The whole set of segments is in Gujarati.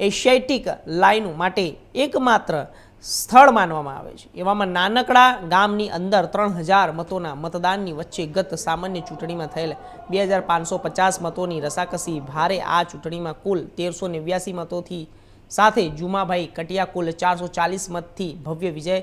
એશિયાટિક લાઇન માટે એકમાત્ર સ્થળ માનવામાં આવે છે. એવામાં નાનકડા ગામની અંદર ત્રણ હજાર મતોના મતદાનની વચ્ચે ગત સામાન્ય ચૂંટણીમાં થયેલ બે હજાર પાંચસો પચાસ મતોની રસાકસી ભારે આ ચૂંટણીમાં કુલ તેરસો નેવ્યાસી મતોથી સાથે જુમાભાઈ કટિયા કુલ ચારસો ચાલીસ મતથી ભવ્ય વિજય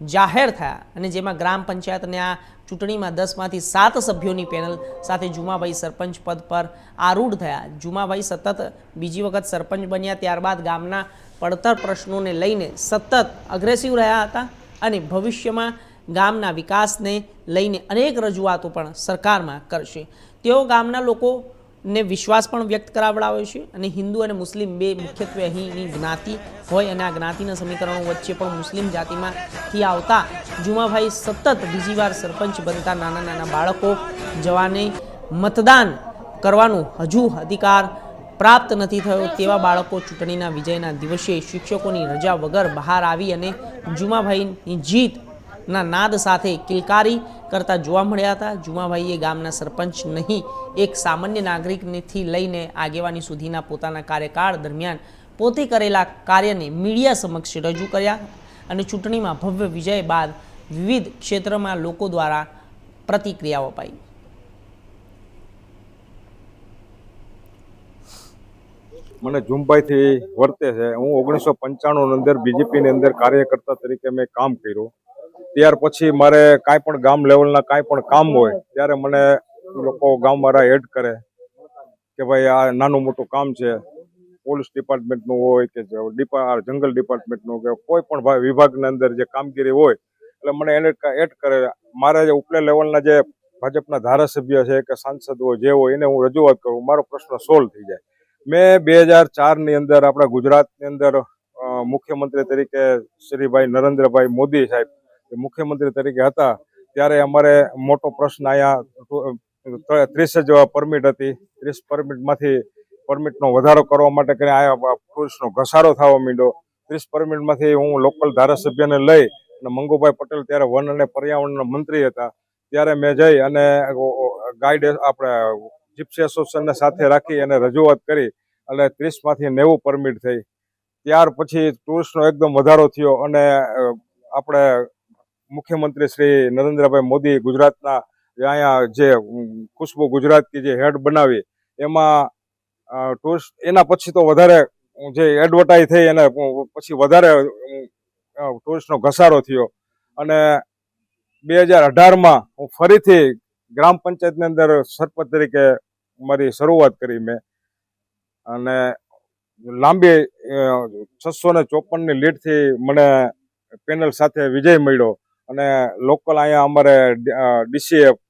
જાહેર થયા અને જેમાં ગ્રામ પંચાયતને આ ચૂંટણીમાં દસમાંથી સાત સભ્યોની પેનલ સાથે જુમાભાઈ સરપંચ પદ પર આરૂઢ થયા. જુમાભાઈ સતત બીજી વખત સરપંચ બન્યા, ત્યારબાદ ગામના પડતર પ્રશ્નોને લઈને સતત અગ્રેસિવ રહ્યા હતા અને ભવિષ્યમાં ગામના વિકાસને લઈને અનેક રજૂઆતો પણ સરકારમાં કરશે. તેઓ ગામના લોકોને વિશ્વાસ પણ વ્યક્ત કરાવડાવે છે અને હિન્દુ અને મુસ્લિમ બે મુખ્યત્વે અહીંની જ્ઞાતિ હોય અને આ જ્ઞાતિના સમીકરણો વચ્ચે પણ મુસ્લિમ જાતિમાંથી આવતા જુમાભાઈ સતત બીજી વાર સરપંચ બનતા નાના નાના બાળકો, જવાને મતદાન કરવાનું હજુ અધિકાર પ્રાપ્ત નથી થયો તેવા બાળકો ચૂંટણીના વિજયના દિવસે શિક્ષકોની રજા વગર બહાર આવી અને જુમાભાઈની જીતના નાદ સાથે કિલકારી કરતા જોવા મળ્યા હતા. જુમાભાઈએ ગામના સરપંચ નહીં, એક સામાન્ય નાગરિકથી લઈને આગેવાની સુધીના પોતાના કાર્યકાળ દરમિયાન પોતે કરેલા કાર્યને મીડિયા સમક્ષ રજૂ કર્યા અને ચૂંટણીમાં ભવ્ય વિજય બાદ વિવિધ ક્ષેત્રમાં લોકો દ્વારા પ્રતિક્રિયાઓ અપાઈ. મને ઝુંબાઈથી વર્તે છે. હું ઓગણીસો પંચાણું અંદર બીજેપીની અંદર કાર્યકર્તા તરીકે મેં કામ કર્યું. ત્યાર પછી મારે કાંઈ પણ ગામ લેવલના કાંઈ પણ કામ હોય, ત્યારે મને લોકો ગામવાળા એડ કરે કે ભાઈ આ નાનું મોટું કામ છે. પોલીસ ડિપાર્ટમેન્ટનું હોય કે જંગલ ડિપાર્ટમેન્ટનું કે કોઈ પણ વિભાગની અંદર જે કામગીરી હોય, એટલે મને એને એડ કરે. મારા જે ઉપલે લેવલના જે ભાજપના ધારાસભ્ય છે કે સાંસદ હોય, જે હોય, એને હું રજૂઆત કરું. મારો પ્રશ્ન સોલ્વ થઈ જાય. મેં બે હજાર ચારની અંદર આપણા ગુજરાતની અંદર મુખ્યમંત્રી તરીકે શ્રીભાઈ નરેન્દ્રભાઈ મોદી સાહેબ મુખ્યમંત્રી તરીકે હતા, ત્યારે અમારે મોટો પ્રશ્ન અહીંયા ત્રીસ જ પરમિટ હતી. ત્રીસ પરમિટમાંથી પરમિટનો વધારો કરવા માટે કરીને આયા પુરુષનો ઘસારો થવા માંડ્યો. ત્રીસ પરમિટમાંથી હું લોકલ ધારાસભ્યને લઈ અને મંગુભાઈ પટેલ ત્યારે વન અને પર્યાવરણના મંત્રી હતા. ત્યારે મેં જઈ અને ગાઈડ આપણે જીપ્સી એસોસિએશનને સાથે રાખી અને રજૂઆત કરી અને ત્રીસમાંથી નેવું પરમિટ થઈ. ત્યાર પછી ટુરિસ્ટનો એકદમ વધારો થયો અને આપણે મુખ્યમંત્રી શ્રી નરેન્દ્રભાઈ મોદી ગુજરાતના અહીંયા જે ખુશ્બુ ગુજરાત જે હેડ બનાવી, એમાં ટુરિસ્ટ એના પછી તો વધારે જે એડવર્ટાઇઝ થઈ એને પછી વધારે ટુરિસ્ટનો ઘસારો થયો. અને બે હજાર અઢારમાં હું ફરીથી ગ્રામ પંચાયતની અંદર સરપંચ તરીકે મારી શરૂઆત કરી મેં. અને લાંબી છસો ને ચોપનની લીડથી મને પેનલ સાથે વિજય મળ્યો. અને લોકલ અહીંયા અમારે ડીસીએફ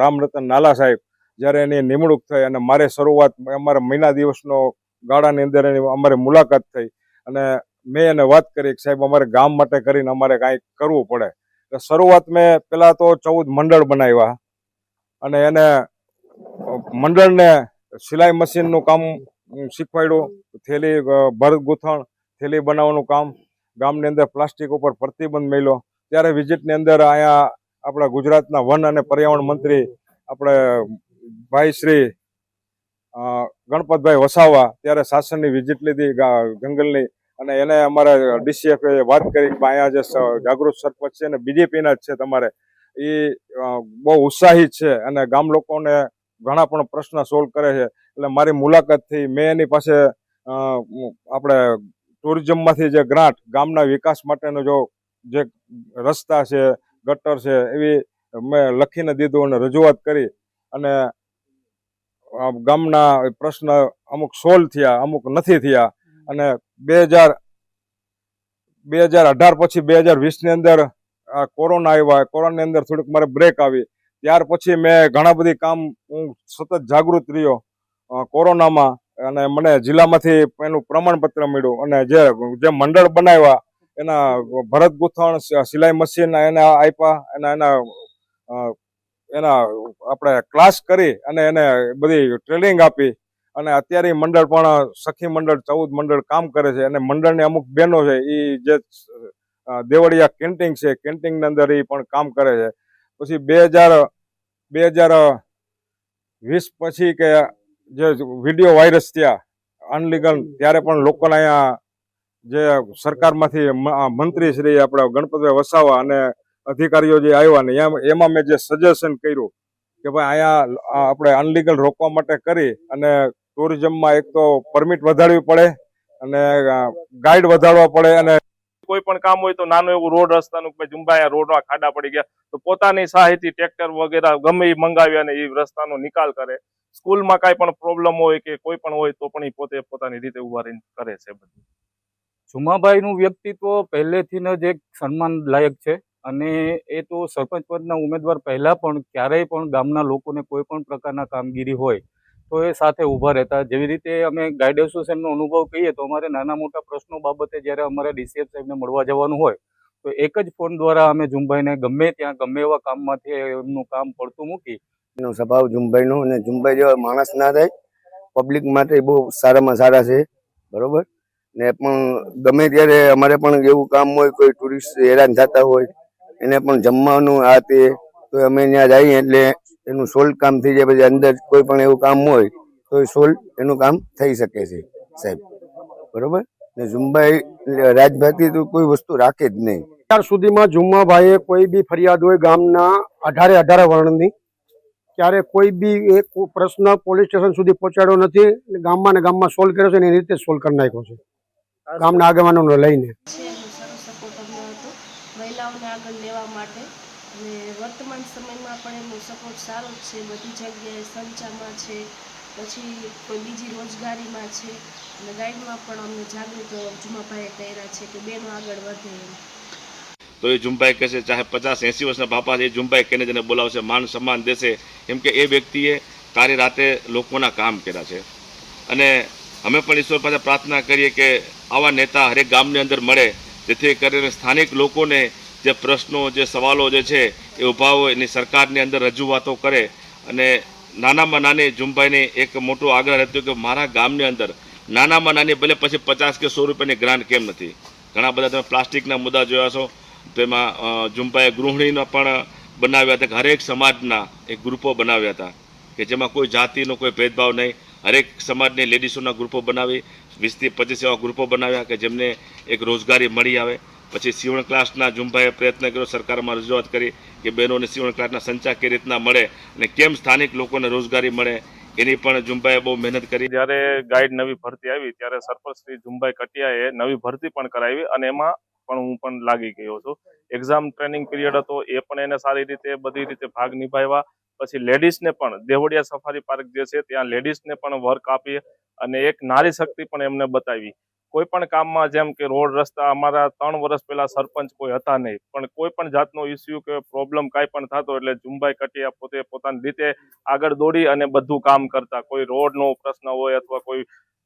રામરતન નાલા સાહેબ, જ્યારે એની નિમણૂક થઈ અને મારે શરૂઆત, અમારા મહિના દિવસનો ગાળાની અંદર એની અમારે મુલાકાત થઈ અને મેં એને વાત કરી કે સાહેબ અમારે ગામ માટે કરીને અમારે કાંઈક કરવું પડે. એટલે શરૂઆત મેં પહેલાં તો ચૌદ મંડળ બનાવ્યા અને એને મંડળને સિલાઈ મશીનનું કામ શીખવાડ્યું, થેલી ભરત ગૂંથણ, થેલી બનાવવાનું કામ, ગામની અંદર પ્લાસ્ટિક ઉપર પ્રતિબંધ મેળ્યો ત્યારે વિઝિટની અંદર અહીંયા આપણા ગુજરાતના વન અને પર્યાવરણ મંત્રી આપણે ભાઈ શ્રી ગણપતભાઈ વસાવા ત્યારે શાસનની વિઝિટ લીધી જંગલની અને એને અમારા ડીસીએફએ વાત કરી કે અહીંયા જે જાગૃત સરપંચ છે ને બીજેપીના જ છે તમારે. એ બહુ ઉત્સાહિત છે અને ગામ લોકોને ઘણા પણ પ્રશ્ન સોલ્વ કરે છે. એટલે મારી મુલાકાત થઈ મેં એની પાસે આપણે ટુરિઝમમાંથી જે ગ્રાન્ટ, ગામના વિકાસ માટેનો જો જે રસ્તા છે, ગટર છે, એવી મેં લખીને દીધું અને રજૂઆત કરી. અને ગામના પ્રશ્ન અમુક સોલ્વ થયા, અમુક નથી થયા. અને બે હજાર બે હજાર અઢાર પછી બે હજાર વીસની અંદર આ કોરોના આવ્યા. કોરોનાની અંદર થોડીક મારે બ્રેક આવી. ત્યાર પછી મેં ઘણા બધી કામ હું સતત જાગૃત રહ્યો કોરોનામાં. અને મને જિલ્લામાંથી એનું પ્રમાણપત્ર મળ્યું. અને જે જે મંડળ બનાવ્યા એના ભરત ગૂંથણ સિલાઈ મશીન એને આપ્યા એના એના એના આપણે ક્લાસ કરી અને એને બધી ટ્રેનિંગ આપી અને અત્યારે મંડળ પણ, સખી મંડળ, ચૌદ મંડળ કામ કરે છે અને મંડળની અમુક બહેનો છે એ જે દેવળિયા કેન્ટીન છે, કેન્ટીનની અંદર એ પણ કામ કરે છે. પછી બે હજાર બે હજાર વીસ પછી કે જે વીડિયો વાયરસ થયા, અનલીગલ, ત્યારે પણ લોકોને અહીંયા જે સરકારમાંથી મંત્રી શ્રી આપણા ગણપતભાઈ વસાવા અને અધિકારીઓ જે આવ્યા ને, એમાં મેં જે સજેશન કર્યું કે ભાઈ અહીંયા આપણે અનલીગલ રોકવા માટે કરી અને ટુરિઝમમાં એક તો પરમિટ વધારવી પડે અને ગાઈડ વધારવા પડે અને કોઈ પણ કામ હોય તો નાનું એવું રોડ રસ્તાનું કે જુંબાયા રોડમાં ખાડા પડી ગયા, તો પોતાની સાહિતી ટ્રેક્ટર વગેરે ગમે એ મંગાવી અને એ રસ્તાનો નિકાલ કરે. સ્કૂલમાં કાંઈ પણ પ્રોબ્લેમ હોય કે કોઈ પણ હોય તો પણ એ પોતે પોતાની રીતે ઊભા રહીને કરે છે બધું. જુમાભાઈનું વ્યક્તિત્વ પહેલેથી જ એક સન્માન લાયક છે અને એ તો સરપંચ પદના ઉમેદવાર પહેલાં પણ ક્યારેય પણ ગામના લોકોને કોઈ પણ પ્રકારના કામગીરી હોય તો એ સાથે ઊભા રહેતા. જેવી રીતે અમે ગાઈડ એસોસિએશનનો અનુભવ કહીએ તો અમારે નાના મોટા પ્રશ્નો બાબતે જ્યારે અમારે ડીસીએફ સાહેબને મળવા જવાનું હોય તો એક જ ફોન દ્વારા અમે જુમભાઈને ગમે ત્યાં ગમે એવા કામમાંથી એમનું કામ પડતું મૂકી એનો સ્વભાવ જુમભાઈનો અને ઝુંબાઈ જેવા માણસ ના થાય પબ્લિક માટે બહુ સારામાં સારા છે. બરોબર? ને પણ ગમે ત્યારે અમારે પણ એવું કામ હોય, કોઈ ટુરિસ્ટ હેરાન થતા હોય, એને પણ જમવાનું આ તે, તો અમે ત્યાં જઈએ એટલે એનું સોલ્વ કામ થઈ જાય. પછી અંદર કોઈ પણ એવું કામ હોય, તો એ સોલ્વ એનું કામ થઈ શકે છે, સાહેબ. બરોબર? ને ઝુંબાઈ રાજભાતી તો કોઈ વસ્તુ રાખે જ નહીં. અત્યાર સુધીમાં જુમ્માભાઈએ કોઈ બી ફરિયાદ હોય ગામના અઢારે અઢારે વર્ણની, ત્યારે કોઈ બી એક પ્રશ્ન પોલીસ સ્ટેશન સુધી પહોંચાડ્યો નથી ગામમાં ને ગામમાં સોલ્વ કર્યો છે ને એની રીતે સોલ્વ કરી નાખ્યો છે. ગામના આગેવાનોને લઈને. છે સપોર્ટ અમને હતો. મહિલાઓને આગળ લેવા માટે અને વર્તમાન સમયમાં પણ એમનો સપોર્ટ સારો જ છે. બધી જગ્યાએ સંચામાં છે પછી કોઈ બીજી રોજગારીમાં છે. અને ગાઈડમાં પણ અમને જાગૃત જુમાભાઈએ કર્યા છે કે બેનો આગળ વધે એમ. તો એ ઝુંબાઈ કહેશે ચાહે પચાસ એંસી વર્ષના બાપા છે એ ઝુંબાઈ કહીને તેને બોલાવશે માન સન્માન દેશે. કેમ કે એ વ્યક્તિએ તારી રાતે લોકોના કામ કર્યા છે. અને અમે પણ ઈશ્વર પાસે પ્રાર્થના કરીએ કે આવા નેતા હરેક ગામની અંદર મળે જેથી કરીને સ્થાનિક લોકોને જે પ્રશ્નો જે સવાલો જે છે એ ઊભા હોય એની સરકારની અંદર રજૂઆતો કરે. અને નાનામાં નાની ઝુંબાઈને એક મોટો આગ્રહ હતો કે મારા ગામની અંદર નાનામાં નાની ભલે પછી પચાસ કે સો રૂપિયાની ગ્રાન્ટ કેમ નથી? ઘણા બધા તમે પ્લાસ્ટિકના મુદ્દા જોયા છો તેમાં અ, ઝુંપાએ ગૃહિણીનો પણ બનાવ્યા હતા કે હરેક સમાજના એક ગ્રુપો બનાવ્યા હતા કે જેમાં કોઈ જાતિનો કોઈ ભેદભાવ નહીં. હરેક સમાજની લેડીસોના ગ્રુપો બનાવી, વીસથી પચીસ એવા ગ્રુપો બનાવ્યા કે જેમને એક રોજગારી મળી આવે. પછી સીવણ ક્લાસના ઝુંભાએ પ્રયત્ન કર્યો, સરકારમાં રજૂઆત કરી કે બહેનોને સીવણ ક્લાસના સંચા કઈ રીતના મળે અને કેમ સ્થાનિક લોકોને રોજગારી મળે, એની પણ ઝુંભાએ બહુ મહેનત કરી. જ્યારે ગાઈડ નવી ભરતી આવી, ત્યારે સરપંચ શ્રી જુંબાઈ કટિયાએ નવી ભરતી પણ કરાવી અને એમાં પણ હું પણ લાગી ગયો છું. એક્ઝામ ટ્રેનિંગ પીરિયડ હતો, એ પણ એને સારી રીતે બધી રીતે ભાગ નિભાવ્યા. પછી લેડીઝને પણ દેવડિયા સફારી પાર્ક જે છે ત્યાં લેડીઝને પણ વર્ક આપી અને એક નારી શક્તિ પણ એમને બતાવી. કોઈ પણ કામમાં જેમ કે રોડ રસ્તા, અમારા ત્રણ વર્ષ પહેલા સરપંચ કોઈ હતા નહીં, પણ કોઈ પણ જાતનો ઇસ્યુ કે પ્રોબ્લેમ કાંઈ પણ થતો એટલે જુંબાઈ કટિયા પોતે પોતાની રીતે આગળ દોડી અને બધું કામ કરતા. કોઈ રોડનો પ્રશ્ન હોય અથવા કોઈ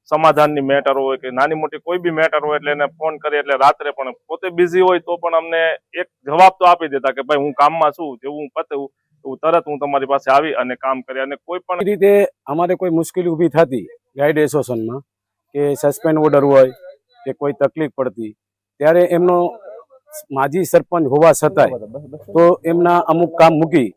સમાધાનની મેટર હોય કે નાની મોટી કોઈ બી મેટર હોય એટલે એને ફોન કરી એટલે રાત્રે પણ પોતે બિઝી હોય તો પણ અમને એક જવાબ તો આપી દેતા કે ભાઈ હું કામમાં છું, જેવું હું પતું એવું તરત હું તમારી પાસે આવી અને કામ કરી અને કોઈ પણ રીતે અમારે કોઈ મુશ્કેલી ઊભી થતી ગાઈડ એસોસિએશનમાં કે સસ્પેન્ડ ઓર્ડર હોય કે કોઈ તકલીફ પડતી, ત્યારે એમનો માજી સરપંચ હોવા છતાંય તો એમના અમુક કામ મૂકી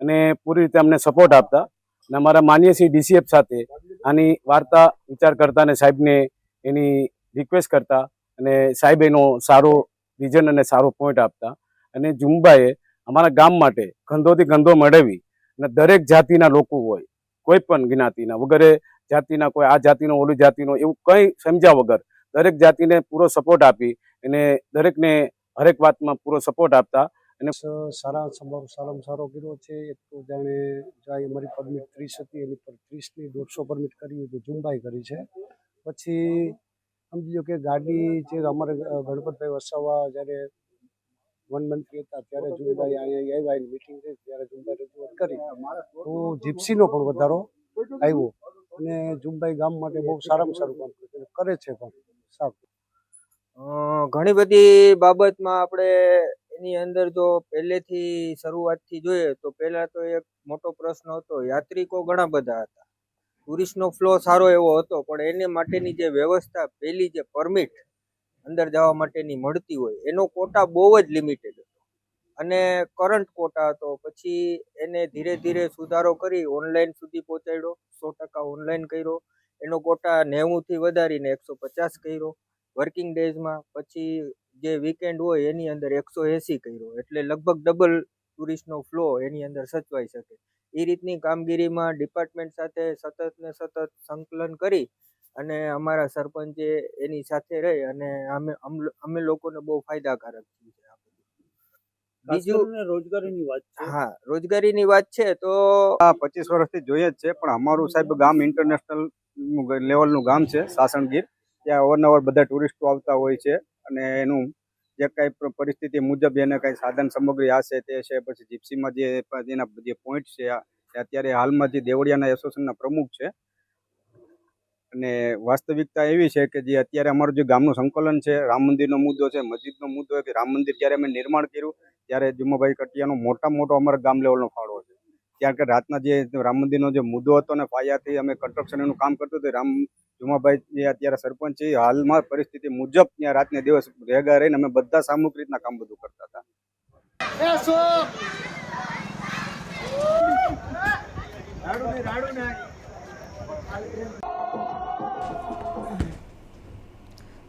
અને પૂરી રીતે અમને સપોર્ટ આપતા અને અમારા માન્ય શ્રી ડીસીએફ સાથે આની વાર્તા વિચાર કરતા અને સાહેબને એની રિક્વેસ્ટ કરતા અને સાહેબ એનો સારો રીઝન અને સારો પોઈન્ટ આપતા અને જુમ્બાએ અમારા ગામ માટે ગંધોથી ગંધો મેળવી અને દરેક જાતિના લોકો હોય, કોઈ પણ જ્ઞાતિના વગેરે, જાતિના કોઈ, આ જાતિનો, ઓલી જાતિનો, એવું કંઈ સમજ્યા વગર દરેક જાતિને પૂરો સપોર્ટ આપી અને દરેકને હરેક વાતમાં પૂરો સપોર્ટ આપતા અને સારા સારામાં સારો કર્યો છે. એક તો જાણે જાય અમારી પરમિટ ત્રીસ હતી, એની પર ત્રીસની દોઢસો પરમિટ કરી હતી, ઝુંબાઈ કરી છે. પછી સમજી લો કે ગાડી જે અમારે ગણપતભાઈ વસાવા જ્યારે વનમંત્રી હતા ત્યારે ઝુંબાઈ અહીંયા આવ્યા એની મિટિંગ થઈ ત્યારે ઝુંબાઈ રજૂઆત કરી. તો જીપ્સીનો પણ વધારો આવ્યો. અને ઝુંબાઈ ગામ માટે બહુ સારામાં સારું કામ કરે છે. કરે છે પણ. સારું. ઘણી બધી બાબતમાં આપણે એની અંદર જો પહેલેથી શરૂઆતથી જોઈએ તો પહેલા તો એક મોટો પ્રશ્ન હતો. યાત્રિકો ઘણા બધા હતા. ટુરિસ્ટનો ફ્લો સારો એવો હતો પણ એને માટેની જે વ્યવસ્થા પહેલી જે પરમિટ અંદર જવા માટેની મળતી હોય, એનો કોટા બહુ જ લિમિટેડ હતો. અને કરંટ કોટા હતો, પછી એને ધીરે ધીરે સુધારો કરી ઓનલાઈન સુધી પહોંચાડ્યો, સો ટકા ઓનલાઈન કર્યો. એનો કોટા નેવુંથી વધારીને એકસો પચાસ કર્યો વર્કિંગ ડેઝમાં પછી જે વીકેન્ડ હોય એની અંદર એકસો એંસી કર્યો, એટલે લગભગ ડબલ ટુરિસ્ટનો ફ્લો એની અંદર સચવાઈ શકે. એ રીતની કામગીરીમાં ડિપાર્ટમેન્ટ સાથે સતત ને સતત સંકલન કરી અને અમારા સરપંચે એની સાથે રહી અને અમે અમ- અમે લોકોને બહુ ફાયદાકારક થયું છે બીજું રોજગારીની વાત હા રોજગારીની વાત છે તો આ પચીસ વર્ષથી જોઈએ જ છે પણ અમારું સાહેબ ગામ ઇન્ટરનેશનલ લેવલનું ગામ છે સાસણગીર. ત્યાં અવારનવાર બધા ટુરિસ્ટો આવતા હોય છે અને એનું જે કાંઈ પરિસ્થિતિ મુજબ એને કાંઈ સાધન સામગ્રી આ છે તે છે પછી જીપ્સીમાં જે એના જે પોઈન્ટ છે અત્યારે હાલમાં જે દેવળિયાના એસોસિએશનના પ્રમુખ છે અને વાસ્તવિકતા એવી છે કે જે અત્યારે અમારું જે ગામનું સંકલન છે રામ મંદિરનો મુદ્દો છે મસ્જિદનો મુદ્દો કે રામ મંદિર જ્યારે અમે નિર્માણ કર્યું ત્યારે જુમાભાઈ કટિયાનો મોટા મોટો અમારા ગામ લેવલનો ફાળો છે. કારણ કે રાતના જે રામ મંદિરનો જે મુદ્દો હતો ને પાયાથી અમે કન્સ્ટ્રક્શન એનું કામ કરતું હતું રામ જુમાભાઈ જે અત્યારે સરપંચ છે હાલમાં પરિસ્થિતિ મુજબ ત્યાં રાતને દિવસ ભેગા રહીને અમે બધા સામૂહિક રીતના કામ બધું કરતા હતા.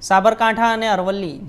સાબરકાંઠા અને અરવલ્લી